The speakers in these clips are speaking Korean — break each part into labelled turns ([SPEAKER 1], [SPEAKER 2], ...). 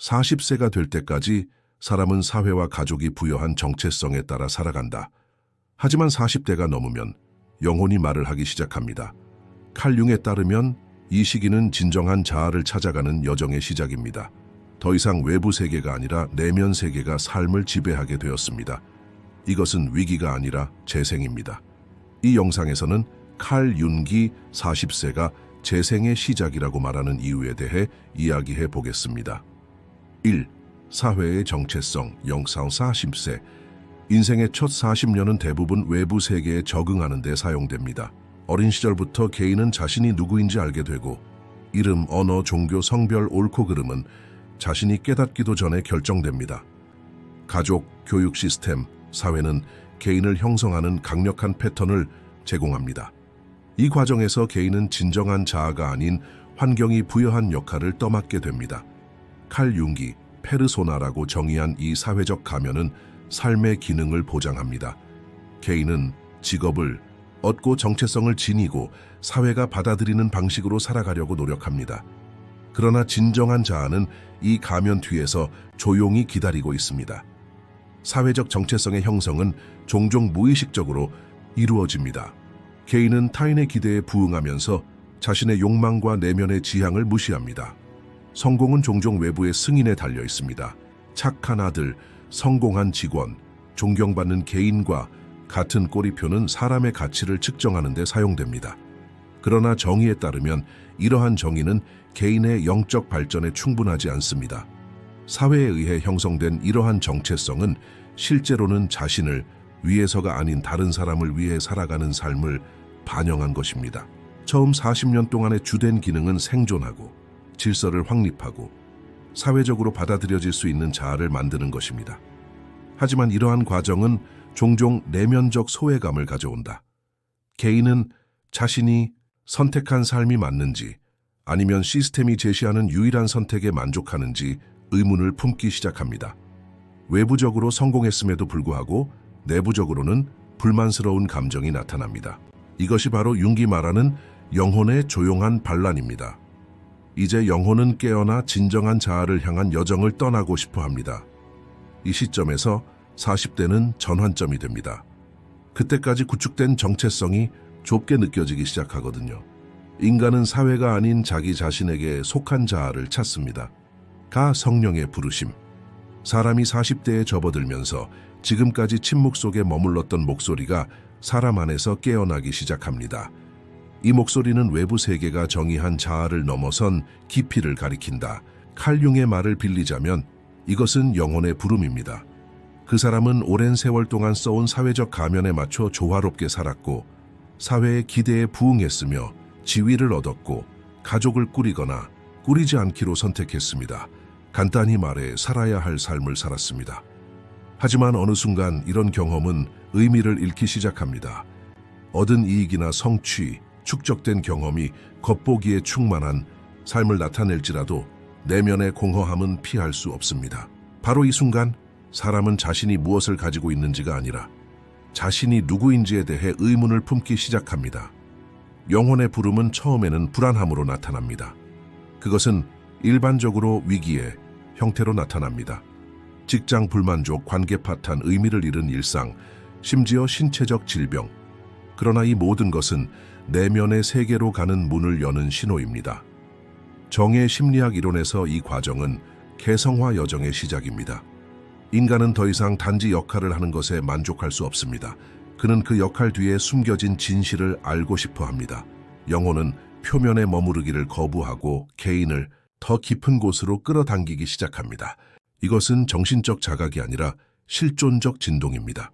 [SPEAKER 1] 40세가 될 때까지 사람은 사회와 가족이 부여한 정체성에 따라 살아간다. 하지만 40대가 넘으면 영혼이 말을 하기 시작합니다. 칼융에 따르면 이 시기는 진정한 자아를 찾아가는 여정의 시작입니다. 더 이상 외부 세계가 아니라 내면 세계가 삶을 지배하게 되었습니다. 이것은 위기가 아니라 재생입니다. 이 영상에서는 칼 윤기 40세가 재생의 시작이라고 말하는 이유에 대해 이야기해 보겠습니다. 1. 사회의 정체성 영상 40세 인생의 첫 40년은 대부분 외부 세계에 적응하는 데 사용됩니다. 어린 시절부터 개인은 자신이 누구인지 알게 되고 이름, 언어, 종교, 성별, 옳고 그름은 자신이 깨닫기도 전에 결정됩니다. 가족, 교육 시스템, 사회는 개인을 형성하는 강력한 패턴을 제공합니다. 이 과정에서 개인은 진정한 자아가 아닌 환경이 부여한 역할을 떠맡게 됩니다. 칼 융기, 페르소나라고 정의한 이 사회적 가면은 삶의 기능을 보장합니다. 개인은 직업을 얻고 정체성을 지니고 사회가 받아들이는 방식으로 살아가려고 노력합니다. 그러나 진정한 자아는 이 가면 뒤에서 조용히 기다리고 있습니다. 사회적 정체성의 형성은 종종 무의식적으로 이루어집니다. 개인은 타인의 기대에 부응하면서 자신의 욕망과 내면의 지향을 무시합니다. 성공은 종종 외부의 승인에 달려 있습니다. 착한 아들, 성공한 직원, 존경받는 개인과 같은 꼬리표는 사람의 가치를 측정하는 데 사용됩니다. 그러나 정의에 따르면 이러한 정의는 개인의 영적 발전에 충분하지 않습니다. 사회에 의해 형성된 이러한 정체성은 실제로는 자신을 위해서가 아닌 다른 사람을 위해 살아가는 삶을 반영한 것입니다. 처음 40년 동안의 주된 기능은 생존하고 질서를 확립하고 사회적으로 받아들여질 수 있는 자아를 만드는 것입니다. 하지만 이러한 과정은 종종 내면적 소외감을 가져온다. 개인은 자신이 선택한 삶이 맞는지 아니면 시스템이 제시하는 유일한 선택에 만족하는지 의문을 품기 시작합니다. 외부적으로 성공했음에도 불구하고 내부적으로는 불만스러운 감정이 나타납니다. 이것이 바로 융기 말하는 영혼의 조용한 반란입니다. 이제 영혼은 깨어나 진정한 자아를 향한 여정을 떠나고 싶어 합니다. 이 시점에서 40대는 전환점이 됩니다. 그때까지 구축된 정체성이 좁게 느껴지기 시작하거든요. 인간은 사회가 아닌 자기 자신에게 속한 자아를 찾습니다. 가 성령의 부르심. 사람이 40대에 접어들면서 지금까지 침묵 속에 머물렀던 목소리가 사람 안에서 깨어나기 시작합니다. 이 목소리는 외부 세계가 정의한 자아를 넘어선 깊이를 가리킨다. 칼융의 말을 빌리자면 이것은 영혼의 부름입니다. 그 사람은 오랜 세월 동안 써온 사회적 가면에 맞춰 조화롭게 살았고 사회의 기대에 부응했으며 지위를 얻었고 가족을 꾸리거나 꾸리지 않기로 선택했습니다. 간단히 말해 살아야 할 삶을 살았습니다. 하지만 어느 순간 이런 경험은 의미를 잃기 시작합니다. 얻은 이익이나 성취, 축적된 경험이 겉보기에 충만한 삶을 나타낼지라도 내면의 공허함은 피할 수 없습니다. 바로 이 순간 사람은 자신이 무엇을 가지고 있는지가 아니라 자신이 누구인지에 대해 의문을 품기 시작합니다. 영혼의 부름은 처음에는 불안함으로 나타납니다. 그것은 일반적으로 위기의 형태로 나타납니다. 직장 불만족, 관계 파탄, 의미를 잃은 일상, 심지어 신체적 질병. 그러나 이 모든 것은 내면의 세계로 가는 문을 여는 신호입니다. 정의 심리학 이론에서 이 과정은 개성화 여정의 시작입니다. 인간은 더 이상 단지 역할을 하는 것에 만족할 수 없습니다. 그는 그 역할 뒤에 숨겨진 진실을 알고 싶어 합니다. 영혼은 표면에 머무르기를 거부하고 개인을 더 깊은 곳으로 끌어당기기 시작합니다. 이것은 정신적 자각이 아니라 실존적 진동입니다.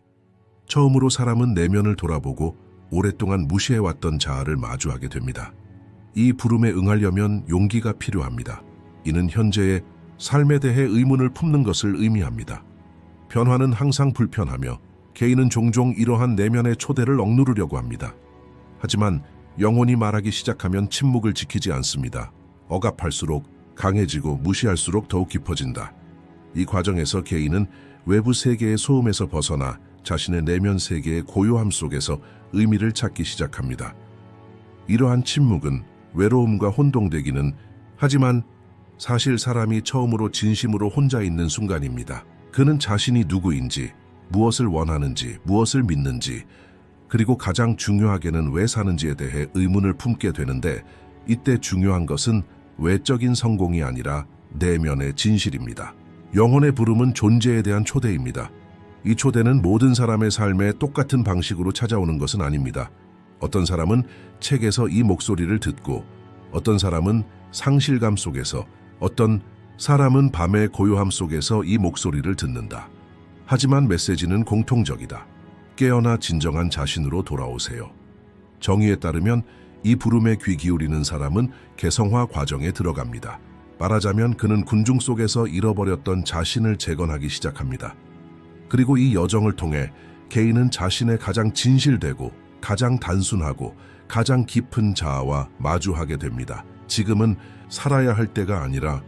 [SPEAKER 1] 처음으로 사람은 내면을 돌아보고 오랫동안 무시해왔던 자아를 마주하게 됩니다. 이 부름에 응하려면 용기가 필요합니다. 이는 현재의 삶에 대해 의문을 품는 것을 의미합니다. 변화는 항상 불편하며 개인은 종종 이러한 내면의 초대를 억누르려고 합니다. 하지만 영혼이 말하기 시작하면 침묵을 지키지 않습니다. 억압할수록 강해지고 무시할수록 더욱 깊어진다. 이 과정에서 개인은 외부 세계의 소음에서 벗어나 자신의 내면 세계의 고요함 속에서 의미를 찾기 시작합니다. 이러한 침묵은 외로움과 혼동되기는 하지만 사실 사람이 처음으로 진심으로 혼자 있는 순간입니다. 그는 자신이 누구인지, 무엇을 원하는지, 무엇을 믿는지, 그리고 가장 중요하게는 왜 사는지에 대해 의문을 품게 되는데 이때 중요한 것은 외적인 성공이 아니라 내면의 진실입니다. 영혼의 부름은 존재에 대한 초대입니다. 이 초대는 모든 사람의 삶에 똑같은 방식으로 찾아오는 것은 아닙니다. 어떤 사람은 책에서 이 목소리를 듣고 어떤 사람은 상실감 속에서 어떤 사람은 밤의 고요함 속에서 이 목소리를 듣는다. 하지만 메시지는 공통적이다. 깨어나 진정한 자신으로 돌아오세요. 정의에 따르면 이 부름에 귀 기울이는 사람은 개성화 과정에 들어갑니다. 말하자면 그는 군중 속에서 잃어버렸던 자신을 재건하기 시작합니다. 그리고 이 여정을 통해 개인은 자신의 가장 진실되고 가장 단순하고 가장 깊은 자아와 마주하게 됩니다. 지금은 살아야 할 때가 아니라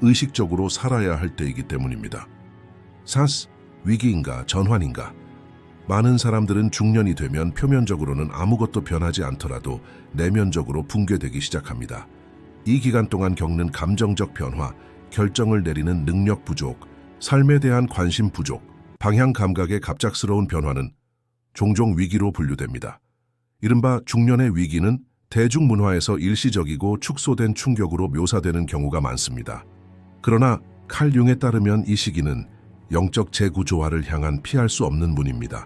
[SPEAKER 1] 의식적으로 살아야 할 때이기 때문입니다. 사스, 위기인가 전환인가? 많은 사람들은 중년이 되면 표면적으로는 아무것도 변하지 않더라도 내면적으로 붕괴되기 시작합니다. 이 기간 동안 겪는 감정적 변화, 결정을 내리는 능력 부족, 삶에 대한 관심 부족, 방향 감각의 갑작스러운 변화는 종종 위기로 분류됩니다. 이른바 중년의 위기는 대중문화에서 일시적이고 축소된 충격으로 묘사되는 경우가 많습니다. 그러나 칼 융에 따르면 이 시기는 영적 재구조화를 향한 피할 수 없는 문입니다.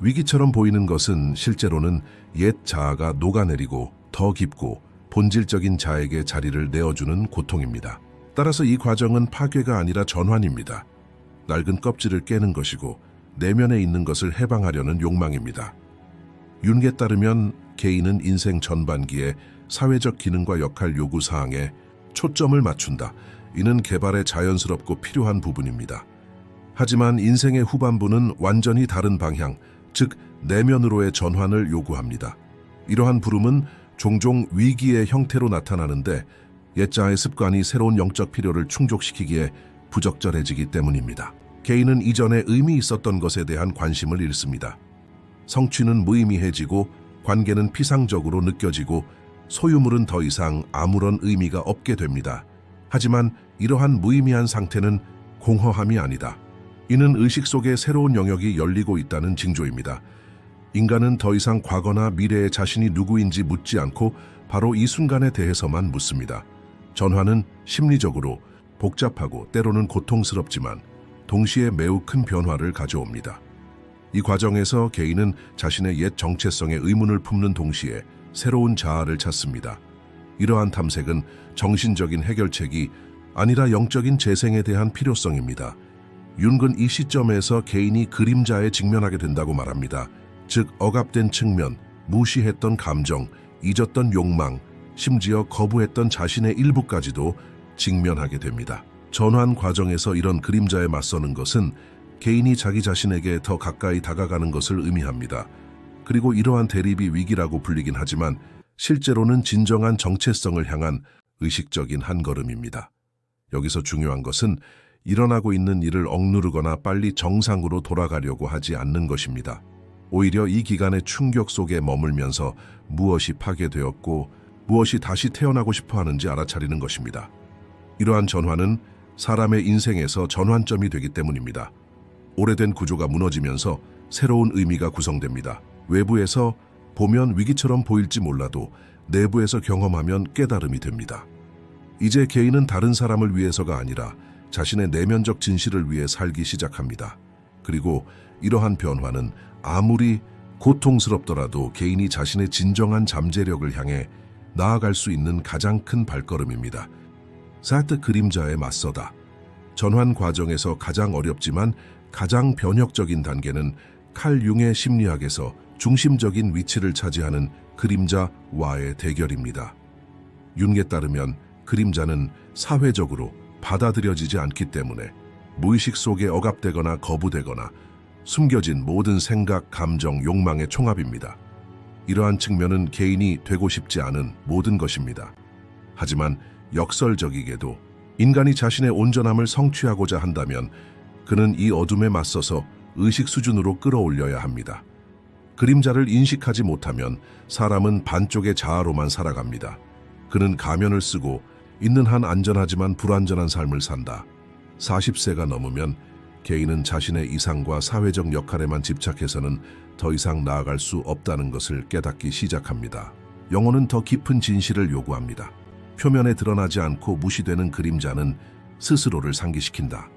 [SPEAKER 1] 위기처럼 보이는 것은 실제로는 옛 자아가 녹아내리고 더 깊고 본질적인 자에게 자리를 내어주는 고통입니다. 따라서 이 과정은 파괴가 아니라 전환입니다. 낡은 껍질을 깨는 것이고 내면에 있는 것을 해방하려는 욕망입니다. 윤게 따르면 개인은 인생 전반기에 사회적 기능과 역할 요구 사항에 초점을 맞춘다. 이는 개발에 자연스럽고 필요한 부분입니다. 하지만 인생의 후반부는 완전히 다른 방향, 즉 내면으로의 전환을 요구합니다. 이러한 부름은 종종 위기의 형태로 나타나는데 옛자의 습관이 새로운 영적 필요를 충족시키기에 부적절해지기 때문입니다. 개인은 이전에 의미 있었던 것에 대한 관심을 잃습니다. 성취는 무의미해지고 관계는 피상적으로 느껴지고 소유물은 더 이상 아무런 의미가 없게 됩니다. 하지만 이러한 무의미한 상태는 공허함이 아니다. 이는 의식 속에 새로운 영역이 열리고 있다는 징조입니다. 인간은 더 이상 과거나 미래의 자신이 누구인지 묻지 않고 바로 이 순간에 대해서만 묻습니다. 전환은 심리적으로 복잡하고 때로는 고통스럽지만 동시에 매우 큰 변화를 가져옵니다. 이 과정에서 개인은 자신의 옛 정체성에 의문을 품는 동시에 새로운 자아를 찾습니다. 이러한 탐색은 정신적인 해결책이 아니라 영적인 재생에 대한 필요성입니다. 윤근 이 시점에서 개인이 그림자에 직면하게 된다고 말합니다. 즉 억압된 측면, 무시했던 감정, 잊었던 욕망, 심지어 거부했던 자신의 일부까지도 직면하게 됩니다. 전환 과정에서 이런 그림자에 맞서는 것은 개인이 자기 자신에게 더 가까이 다가가는 것을 의미합니다. 그리고 이러한 대립이 위기라고 불리긴 하지만 실제로는 진정한 정체성을 향한 의식적인 한 걸음입니다. 여기서 중요한 것은 일어나고 있는 일을 억누르거나 빨리 정상으로 돌아가려고 하지 않는 것입니다. 오히려 이 기간의 충격 속에 머물면서 무엇이 파괴되었고 무엇이 다시 태어나고 싶어 하는지 알아차리는 것입니다. 이러한 전환은 사람의 인생에서 전환점이 되기 때문입니다. 오래된 구조가 무너지면서 새로운 의미가 구성됩니다. 외부에서 보면 위기처럼 보일지 몰라도 내부에서 경험하면 깨달음이 됩니다. 이제 개인은 다른 사람을 위해서가 아니라 자신의 내면적 진실을 위해 살기 시작합니다. 그리고 이러한 변화는 아무리 고통스럽더라도 개인이 자신의 진정한 잠재력을 향해 나아갈 수 있는 가장 큰 발걸음입니다. 사트 그림자에 맞서다. 전환 과정에서 가장 어렵지만 가장 변혁적인 단계는 칼 융의 심리학에서 중심적인 위치를 차지하는 그림자와의 대결입니다. 윤게 따르면 그림자는 사회적으로 받아들여지지 않기 때문에 무의식 속에 억압되거나 거부되거나 숨겨진 모든 생각, 감정, 욕망의 총합입니다. 이러한 측면은 개인이 되고 싶지 않은 모든 것입니다. 하지만 역설적이게도 인간이 자신의 온전함을 성취하고자 한다면 그는 이 어둠에 맞서서 의식 수준으로 끌어올려야 합니다. 그림자를 인식하지 못하면 사람은 반쪽의 자아로만 살아갑니다. 그는 가면을 쓰고 있는 한 안전하지만 불안전한 삶을 산다. 40세가 넘으면 개인은 자신의 이상과 사회적 역할에만 집착해서는 더 이상 나아갈 수 없다는 것을 깨닫기 시작합니다. 영혼은 더 깊은 진실을 요구합니다. 표면에 드러나지 않고 무시되는 그림자는 스스로를 상기시킨다.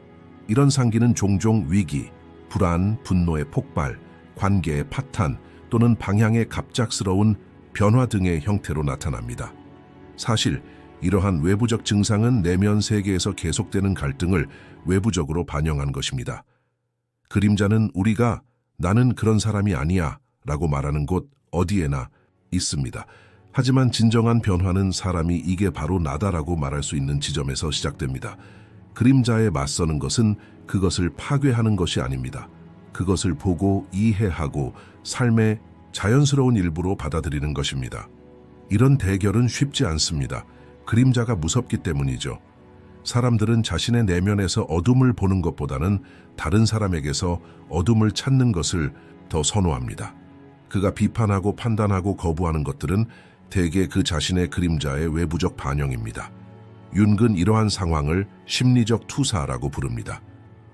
[SPEAKER 1] 이런 상기는 종종 위기, 불안, 분노의 폭발, 관계의 파탄 또는 방향의 갑작스러운 변화 등의 형태로 나타납니다. 사실 이러한 외부적 증상은 내면 세계에서 계속되는 갈등을 외부적으로 반영한 것입니다. 그림자는 우리가 나는 그런 사람이 아니야 라고 말하는 곳 어디에나 있습니다. 하지만 진정한 변화는 사람이 이게 바로 나다라고 말할 수 있는 지점에서 시작됩니다. 그림자에 맞서는 것은 그것을 파괴하는 것이 아닙니다. 그것을 보고 이해하고 삶의 자연스러운 일부로 받아들이는 것입니다. 이런 대결은 쉽지 않습니다. 그림자가 무섭기 때문이죠. 사람들은 자신의 내면에서 어둠을 보는 것보다는 다른 사람에게서 어둠을 찾는 것을 더 선호합니다. 그가 비판하고 판단하고 거부하는 것들은 대개 그 자신의 그림자의 외부적 반영입니다. 윤근 이러한 상황을 심리적 투사라고 부릅니다.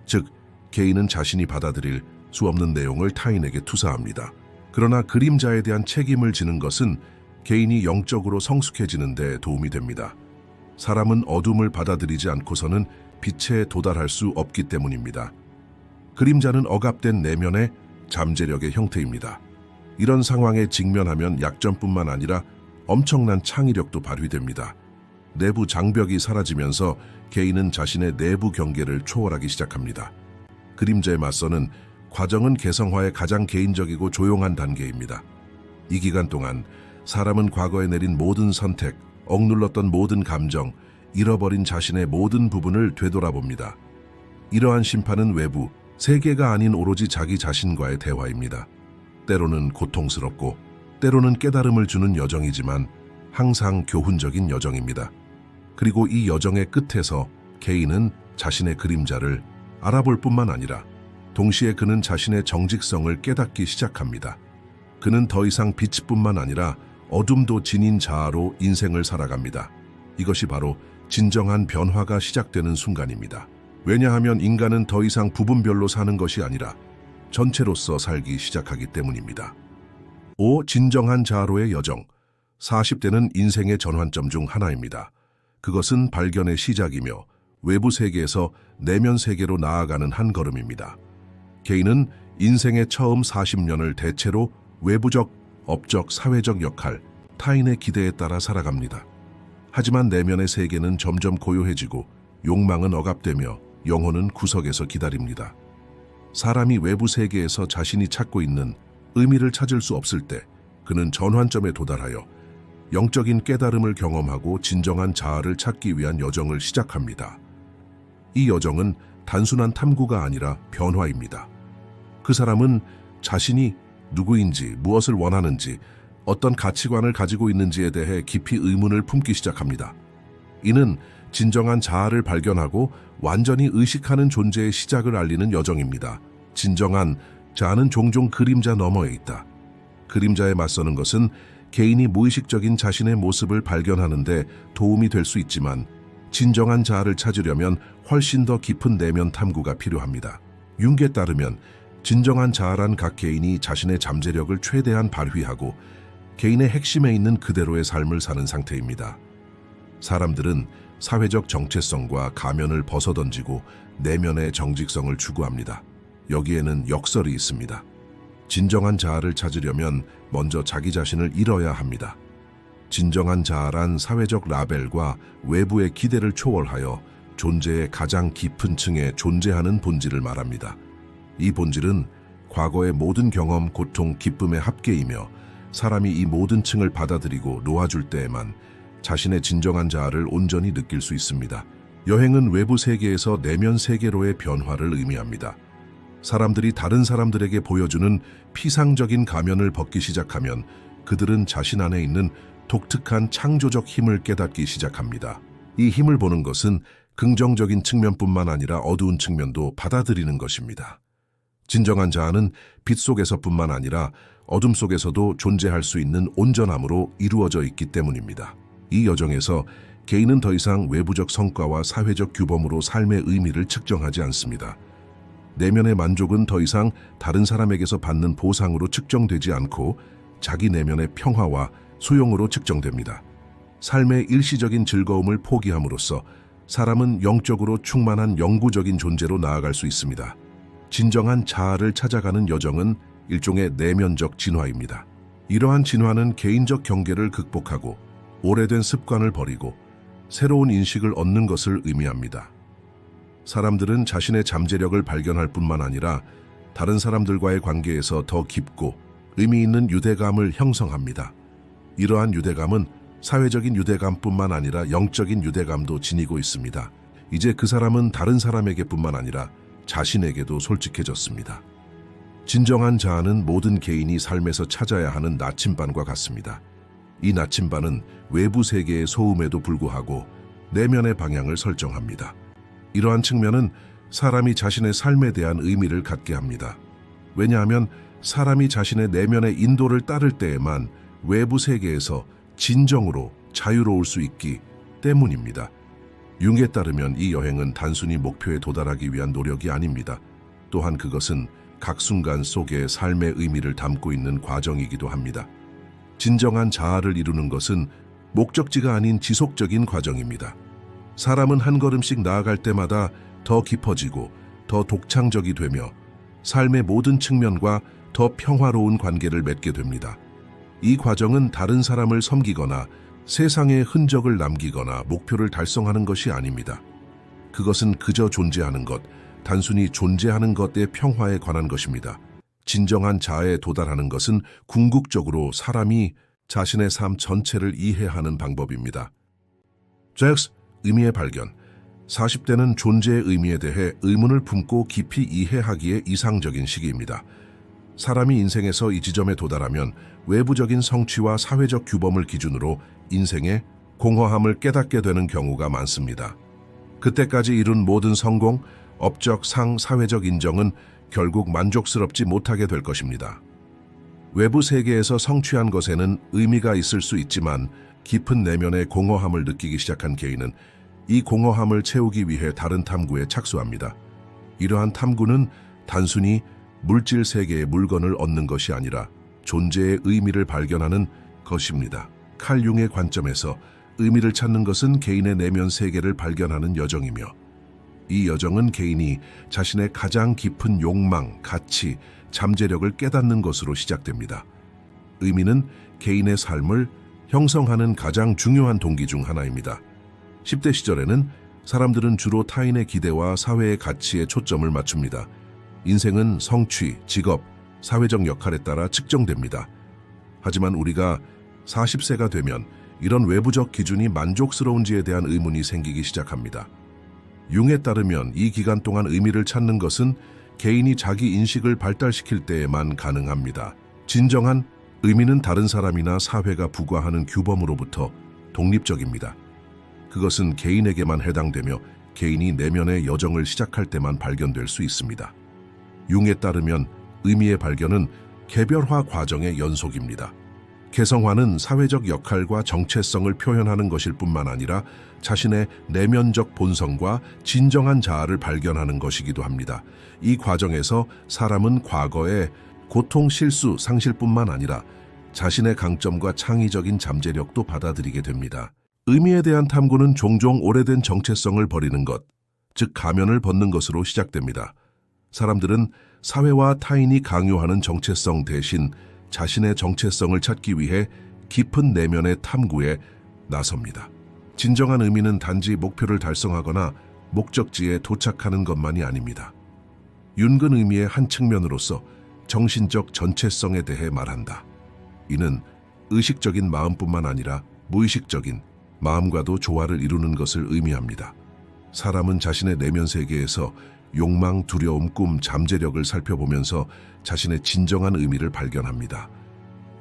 [SPEAKER 1] 즉, 개인은 자신이 받아들일 수 없는 내용을 타인에게 투사합니다. 그러나 그림자에 대한 책임을 지는 것은 개인이 영적으로 성숙해지는 데 도움이 됩니다. 사람은 어둠을 받아들이지 않고서는 빛에 도달할 수 없기 때문입니다. 그림자는 억압된 내면의 잠재력의 형태입니다. 이런 상황에 직면하면 약점뿐만 아니라 엄청난 창의력도 발휘됩니다. 내부 장벽이 사라지면서 개인은 자신의 내부 경계를 초월하기 시작합니다. 그림자에 맞서는 과정은 개성화의 가장 개인적이고 조용한 단계입니다. 이 기간 동안 사람은 과거에 내린 모든 선택, 억눌렀던 모든 감정, 잃어버린 자신의 모든 부분을 되돌아봅니다. 이러한 심판은 외부, 세계가 아닌 오로지 자기 자신과의 대화입니다. 때로는 고통스럽고, 때로는 깨달음을 주는 여정이지만 항상 교훈적인 여정입니다. 그리고 이 여정의 끝에서 개인은 자신의 그림자를 알아볼 뿐만 아니라 동시에 그는 자신의 정직성을 깨닫기 시작합니다. 그는 더 이상 빛뿐만 아니라 어둠도 지닌 자아로 인생을 살아갑니다. 이것이 바로 진정한 변화가 시작되는 순간입니다. 왜냐하면 인간은 더 이상 부분별로 사는 것이 아니라 전체로서 살기 시작하기 때문입니다. 5. 진정한 자아로의 여정 40대는 인생의 전환점 중 하나입니다. 그것은 발견의 시작이며 외부 세계에서 내면 세계로 나아가는 한 걸음입니다. 개인은 인생의 처음 40년을 대체로 외부적 업적, 사회적 역할, 타인의 기대에 따라 살아갑니다. 하지만 내면의 세계는 점점 고요해지고 욕망은 억압되며 영혼은 구석에서 기다립니다. 사람이 외부 세계에서 자신이 찾고 있는 의미를 찾을 수 없을 때 그는 전환점에 도달하여 영적인 깨달음을 경험하고 진정한 자아를 찾기 위한 여정을 시작합니다. 이 여정은 단순한 탐구가 아니라 변화입니다. 그 사람은 자신이 누구인지, 무엇을 원하는지, 어떤 가치관을 가지고 있는지에 대해 깊이 의문을 품기 시작합니다. 이는 진정한 자아를 발견하고 완전히 의식하는 존재의 시작을 알리는 여정입니다. 진정한 자아는 종종 그림자 너머에 있다. 그림자에 맞서는 것은 개인이 무의식적인 자신의 모습을 발견하는 데 도움이 될 수 있지만 진정한 자아를 찾으려면 훨씬 더 깊은 내면 탐구가 필요합니다. 융에 따르면 진정한 자아란 각 개인이 자신의 잠재력을 최대한 발휘하고 개인의 핵심에 있는 그대로의 삶을 사는 상태입니다. 사람들은 사회적 정체성과 가면을 벗어던지고 내면의 정직성을 추구합니다. 여기에는 역설이 있습니다. 진정한 자아를 찾으려면 먼저 자기 자신을 잃어야 합니다. 진정한 자아란 사회적 라벨과 외부의 기대를 초월하여 존재의 가장 깊은 층에 존재하는 본질을 말합니다. 이 본질은 과거의 모든 경험, 고통, 기쁨의 합계이며 사람이 이 모든 층을 받아들이고 놓아줄 때에만 자신의 진정한 자아를 온전히 느낄 수 있습니다. 여행은 외부 세계에서 내면 세계로의 변화를 의미합니다. 사람들이 다른 사람들에게 보여주는 피상적인 가면을 벗기 시작하면 그들은 자신 안에 있는 독특한 창조적 힘을 깨닫기 시작합니다. 이 힘을 보는 것은 긍정적인 측면뿐만 아니라 어두운 측면도 받아들이는 것입니다. 진정한 자아는 빛 속에서뿐만 아니라 어둠 속에서도 존재할 수 있는 온전함으로 이루어져 있기 때문입니다. 이 여정에서 개인은 더 이상 외부적 성과와 사회적 규범으로 삶의 의미를 측정하지 않습니다. 내면의 만족은 더 이상 다른 사람에게서 받는 보상으로 측정되지 않고 자기 내면의 평화와 소용으로 측정됩니다. 삶의 일시적인 즐거움을 포기함으로써 사람은 영적으로 충만한 영구적인 존재로 나아갈 수 있습니다. 진정한 자아를 찾아가는 여정은 일종의 내면적 진화입니다. 이러한 진화는 개인적 경계를 극복하고 오래된 습관을 버리고 새로운 인식을 얻는 것을 의미합니다. 사람들은 자신의 잠재력을 발견할 뿐만 아니라 다른 사람들과의 관계에서 더 깊고 의미 있는 유대감을 형성합니다. 이러한 유대감은 사회적인 유대감뿐만 아니라 영적인 유대감도 지니고 있습니다. 이제 그 사람은 다른 사람에게뿐만 아니라 자신에게도 솔직해졌습니다. 진정한 자아는 모든 개인이 삶에서 찾아야 하는 나침반과 같습니다. 이 나침반은 외부 세계의 소음에도 불구하고 내면의 방향을 설정합니다. 이러한 측면은 사람이 자신의 삶에 대한 의미를 갖게 합니다. 왜냐하면 사람이 자신의 내면의 인도를 따를 때에만 외부 세계에서 진정으로 자유로울 수 있기 때문입니다. 융에 따르면 이 여행은 단순히 목표에 도달하기 위한 노력이 아닙니다. 또한 그것은 각 순간 속에 삶의 의미를 담고 있는 과정이기도 합니다. 진정한 자아를 이루는 것은 목적지가 아닌 지속적인 과정입니다. 사람은 한 걸음씩 나아갈 때마다 더 깊어지고 더 독창적이 되며 삶의 모든 측면과 더 평화로운 관계를 맺게 됩니다. 이 과정은 다른 사람을 섬기거나 세상에 흔적을 남기거나 목표를 달성하는 것이 아닙니다. 그것은 그저 존재하는 것, 단순히 존재하는 것의 평화에 관한 것입니다. 진정한 자아에 도달하는 것은 궁극적으로 사람이 자신의 삶 전체를 이해하는 방법입니다. 잭스, 의미의 발견. 40대는 존재의 의미에 대해 의문을 품고 깊이 이해하기에 이상적인 시기입니다. 사람이 인생에서 이 지점에 도달하면 외부적인 성취와 사회적 규범을 기준으로 인생의 공허함을 깨닫게 되는 경우가 많습니다. 그때까지 이룬 모든 성공, 업적, 상, 사회적 인정은 결국 만족스럽지 못하게 될 것입니다. 외부 세계에서 성취한 것에는 의미가 있을 수 있지만 깊은 내면의 공허함을 느끼기 시작한 개인은 이 공허함을 채우기 위해 다른 탐구에 착수합니다. 이러한 탐구는 단순히 물질 세계의 물건을 얻는 것이 아니라 존재의 의미를 발견하는 것입니다. 칼 융의 관점에서 의미를 찾는 것은 개인의 내면 세계를 발견하는 여정이며 이 여정은 개인이 자신의 가장 깊은 욕망, 가치, 잠재력을 깨닫는 것으로 시작됩니다. 의미는 개인의 삶을 형성하는 가장 중요한 동기 중 하나입니다. 10대 시절에는 사람들은 주로 타인의 기대와 사회의 가치에 초점을 맞춥니다. 인생은 성취, 직업, 사회적 역할에 따라 측정됩니다. 하지만 우리가 40세가 되면 이런 외부적 기준이 만족스러운지에 대한 의문이 생기기 시작합니다. 융에 따르면 이 기간 동안 의미를 찾는 것은 개인이 자기 인식을 발달시킬 때에만 가능합니다. 진정한 의미는 다른 사람이나 사회가 부과하는 규범으로부터 독립적입니다. 그것은 개인에게만 해당되며 개인이 내면의 여정을 시작할 때만 발견될 수 있습니다. 융에 따르면 의미의 발견은 개별화 과정의 연속입니다. 개성화는 사회적 역할과 정체성을 표현하는 것일 뿐만 아니라 자신의 내면적 본성과 진정한 자아를 발견하는 것이기도 합니다. 이 과정에서 사람은 과거의 고통, 실수, 상실뿐만 아니라 자신의 강점과 창의적인 잠재력도 받아들이게 됩니다. 의미에 대한 탐구는 종종 오래된 정체성을 버리는 것, 즉 가면을 벗는 것으로 시작됩니다. 사람들은 사회와 타인이 강요하는 정체성 대신 자신의 정체성을 찾기 위해 깊은 내면의 탐구에 나섭니다. 진정한 의미는 단지 목표를 달성하거나 목적지에 도착하는 것만이 아닙니다. 윤근 의미의 한 측면으로서 정신적 전체성에 대해 말한다. 이는 의식적인 마음뿐만 아니라 무의식적인 마음과도 조화를 이루는 것을 의미합니다. 사람은 자신의 내면 세계에서 욕망, 두려움, 꿈, 잠재력을 살펴보면서 자신의 진정한 의미를 발견합니다.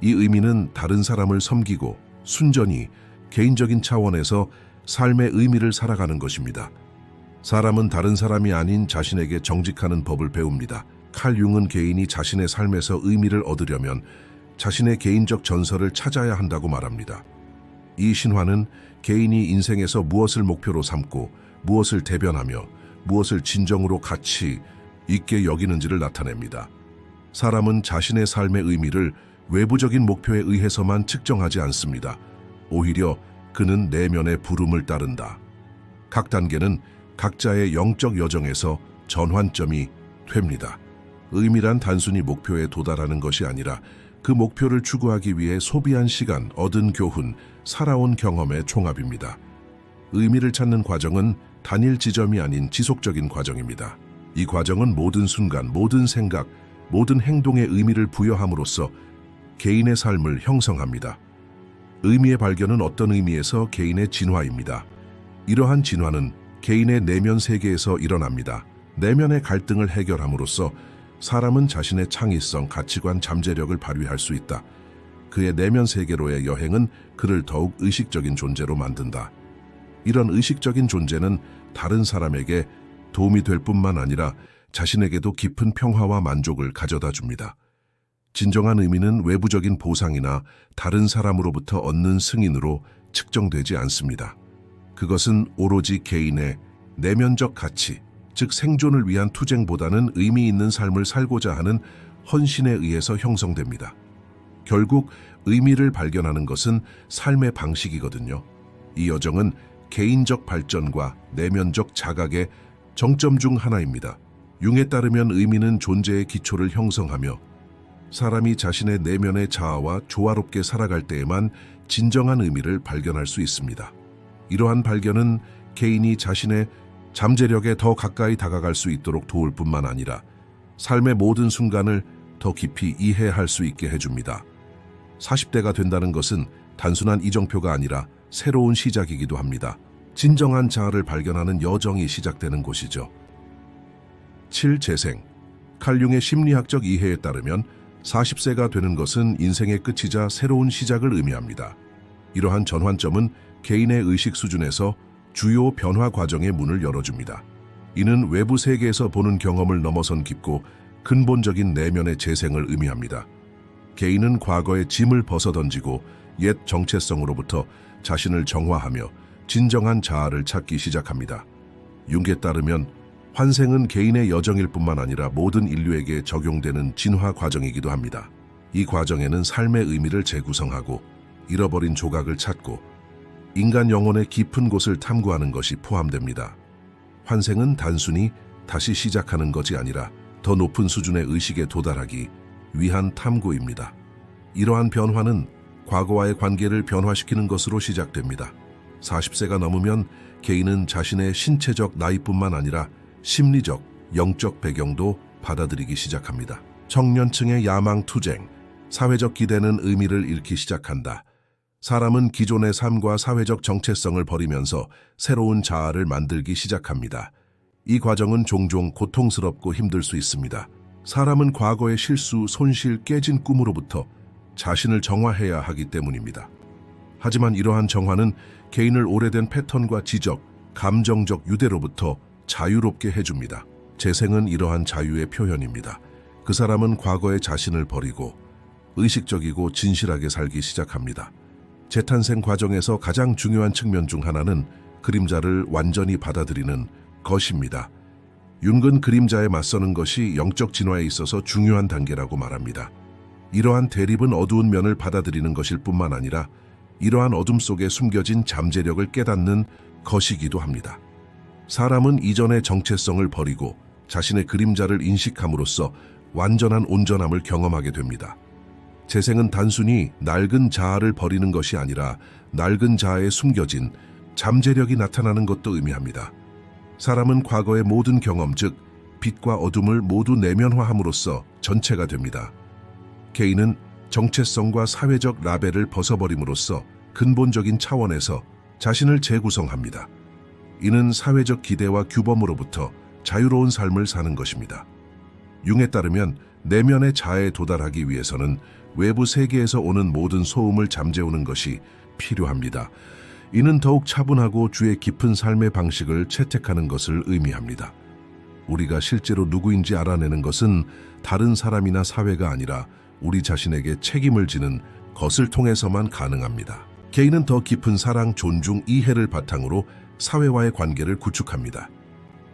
[SPEAKER 1] 이 의미는 다른 사람을 섬기고 순전히 개인적인 차원에서 삶의 의미를 살아가는 것입니다. 사람은 다른 사람이 아닌 자신에게 정직하는 법을 배웁니다. 칼 융은 개인이 자신의 삶에서 의미를 얻으려면 자신의 개인적 전설을 찾아야 한다고 말합니다. 이 신화는 개인이 인생에서 무엇을 목표로 삼고 무엇을 대변하며 무엇을 진정으로 가치 있게 여기는지를 나타냅니다. 사람은 자신의 삶의 의미를 외부적인 목표에 의해서만 측정하지 않습니다. 오히려 그는 내면의 부름을 따른다. 각 단계는 각자의 영적 여정에서 전환점이 됩니다. 의미란 단순히 목표에 도달하는 것이 아니라 그 목표를 추구하기 위해 소비한 시간, 얻은 교훈, 살아온 경험의 총합입니다. 의미를 찾는 과정은 단일 지점이 아닌 지속적인 과정입니다. 이 과정은 모든 순간, 모든 생각, 모든 행동에 의미를 부여함으로써 개인의 삶을 형성합니다. 의미의 발견은 어떤 의미에서 개인의 진화입니다. 이러한 진화는 개인의 내면 세계에서 일어납니다. 내면의 갈등을 해결함으로써 사람은 자신의 창의성, 가치관, 잠재력을 발휘할 수 있다. 그의 내면 세계로의 여행은 그를 더욱 의식적인 존재로 만든다. 이런 의식적인 존재는 다른 사람에게 도움이 될 뿐만 아니라 자신에게도 깊은 평화와 만족을 가져다 줍니다. 진정한 의미는 외부적인 보상이나 다른 사람으로부터 얻는 승인으로 측정되지 않습니다. 그것은 오로지 개인의 내면적 가치, 즉 생존을 위한 투쟁보다는 의미 있는 삶을 살고자 하는 헌신에 의해서 형성됩니다. 결국 의미를 발견하는 것은 삶의 방식이거든요. 이 여정은 개인적 발전과 내면적 자각의 정점 중 하나입니다. 융에 따르면 의미는 존재의 기초를 형성하며 사람이 자신의 내면의 자아와 조화롭게 살아갈 때에만 진정한 의미를 발견할 수 있습니다. 이러한 발견은 개인이 자신의 잠재력에 더 가까이 다가갈 수 있도록 도울 뿐만 아니라 삶의 모든 순간을 더 깊이 이해할 수 있게 해줍니다. 40대가 된다는 것은 단순한 이정표가 아니라 새로운 시작이기도 합니다. 진정한 자아를 발견하는 여정이 시작되는 곳이죠. 7. 재생 칼융의 심리학적 이해에 따르면 40세가 되는 것은 인생의 끝이자 새로운 시작을 의미합니다. 이러한 전환점은 개인의 의식 수준에서 주요 변화 과정의 문을 열어줍니다. 이는 외부 세계에서 보는 경험을 넘어선 깊고 근본적인 내면의 재생을 의미합니다. 개인은 과거의 짐을 벗어던지고 옛 정체성으로부터 자신을 정화하며 진정한 자아를 찾기 시작합니다. 융에 따르면 환생은 개인의 여정일 뿐만 아니라 모든 인류에게 적용되는 진화 과정이기도 합니다. 이 과정에는 삶의 의미를 재구성하고 잃어버린 조각을 찾고 인간 영혼의 깊은 곳을 탐구하는 것이 포함됩니다. 환생은 단순히 다시 시작하는 것이 아니라 더 높은 수준의 의식에 도달하기 위한 탐구입니다. 이러한 변화는 과거와의 관계를 변화시키는 것으로 시작됩니다. 40세가 넘으면 개인은 자신의 신체적 나이뿐만 아니라 심리적, 영적 배경도 받아들이기 시작합니다. 청년층의 야망 투쟁, 사회적 기대는 의미를 잃기 시작한다. 사람은 기존의 삶과 사회적 정체성을 버리면서 새로운 자아를 만들기 시작합니다. 이 과정은 종종 고통스럽고 힘들 수 있습니다. 사람은 과거의 실수, 손실, 깨진 꿈으로부터 자신을 정화해야 하기 때문입니다. 하지만 이러한 정화는 개인을 오래된 패턴과 지적, 감정적 유대로부터 자유롭게 해줍니다. 재생은 이러한 자유의 표현입니다. 그 사람은 과거의 자신을 버리고 의식적이고 진실하게 살기 시작합니다. 재탄생 과정에서 가장 중요한 측면 중 하나는 그림자를 완전히 받아들이는 것입니다. 윤근 그림자에 맞서는 것이 영적 진화에 있어서 중요한 단계라고 말합니다. 이러한 대립은 어두운 면을 받아들이는 것일 뿐만 아니라 이러한 어둠 속에 숨겨진 잠재력을 깨닫는 것이기도 합니다. 사람은 이전의 정체성을 버리고 자신의 그림자를 인식함으로써 완전한 온전함을 경험하게 됩니다. 재생은 단순히 낡은 자아를 버리는 것이 아니라 낡은 자아에 숨겨진 잠재력이 나타나는 것도 의미합니다. 사람은 과거의 모든 경험, 즉 빛과 어둠을 모두 내면화함으로써 전체가 됩니다. 개인은 정체성과 사회적 라벨을 벗어버림으로써 근본적인 차원에서 자신을 재구성합니다. 이는 사회적 기대와 규범으로부터 자유로운 삶을 사는 것입니다. 융에 따르면 내면의 자아에 도달하기 위해서는 외부 세계에서 오는 모든 소음을 잠재우는 것이 필요합니다. 이는 더욱 차분하고 주의 깊은 삶의 방식을 채택하는 것을 의미합니다. 우리가 실제로 누구인지 알아내는 것은 다른 사람이나 사회가 아니라 우리 자신에게 책임을 지는 것을 통해서만 가능합니다. 개인은 더 깊은 사랑, 존중, 이해를 바탕으로 사회와의 관계를 구축합니다.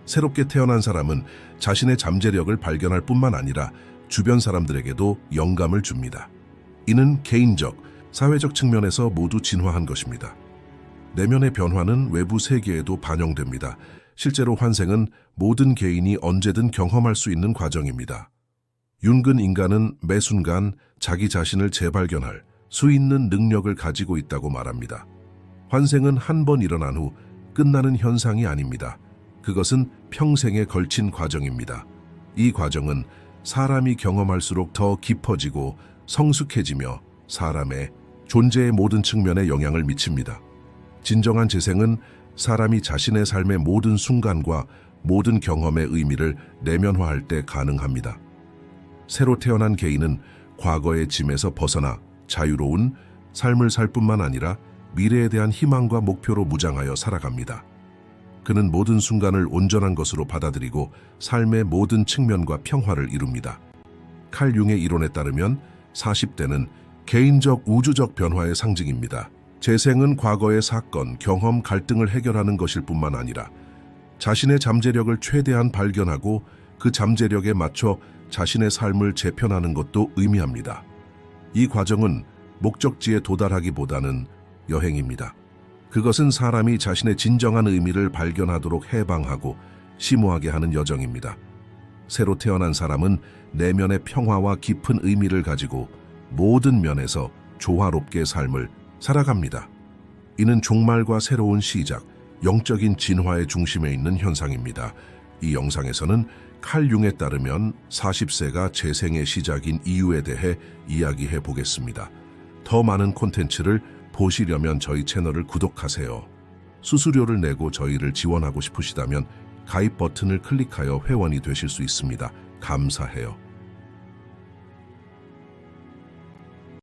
[SPEAKER 1] 새롭게 태어난 사람은 자신의 잠재력을 발견할 뿐만 아니라 주변 사람들에게도 영감을 줍니다. 이는 개인적, 사회적 측면에서 모두 진화한 것입니다. 내면의 변화는 외부 세계에도 반영됩니다. 실제로 환생은 모든 개인이 언제든 경험할 수 있는 과정입니다. 윤근 인간은 매 순간 자기 자신을 재발견할 수 있는 능력을 가지고 있다고 말합니다. 환생은 한 번 일어난 후 끝나는 현상이 아닙니다. 그것은 평생에 걸친 과정입니다. 이 과정은 사람이 경험할수록 더 깊어지고 성숙해지며 사람의 존재의 모든 측면에 영향을 미칩니다. 진정한 재생은 사람이 자신의 삶의 모든 순간과 모든 경험의 의미를 내면화할 때 가능합니다. 새로 태어난 개인은 과거의 짐에서 벗어나 자유로운 삶을 살 뿐만 아니라 미래에 대한 희망과 목표로 무장하여 살아갑니다. 그는 모든 순간을 온전한 것으로 받아들이고 삶의 모든 측면과 평화를 이룹니다. 칼 융의 이론에 따르면 40대는 개인적 우주적 변화의 상징입니다. 재생은 과거의 사건, 경험, 갈등을 해결하는 것일 뿐만 아니라 자신의 잠재력을 최대한 발견하고 그 잠재력에 맞춰 자신의 삶을 재편하는 것도 의미합니다. 이 과정은 목적지에 도달하기보다는 여행입니다. 그것은 사람이 자신의 진정한 의미를 발견하도록 해방하고 심오하게 하는 여정입니다. 새로 태어난 사람은 내면의 평화와 깊은 의미를 가지고 모든 면에서 조화롭게 삶을 살아갑니다. 이는 종말과 새로운 시작, 영적인 진화의 중심에 있는 현상입니다. 이 영상에서는 칼 융에 따르면 40세가 재생의 시작인 이유에 대해 이야기해 보겠습니다. 더 많은 콘텐츠를 보시려면 저희 채널을 구독하세요. 수수료를 내고 저희를 지원하고 싶으시다면 가입 버튼을 클릭하여 회원이 되실 수 있습니다. 감사해요.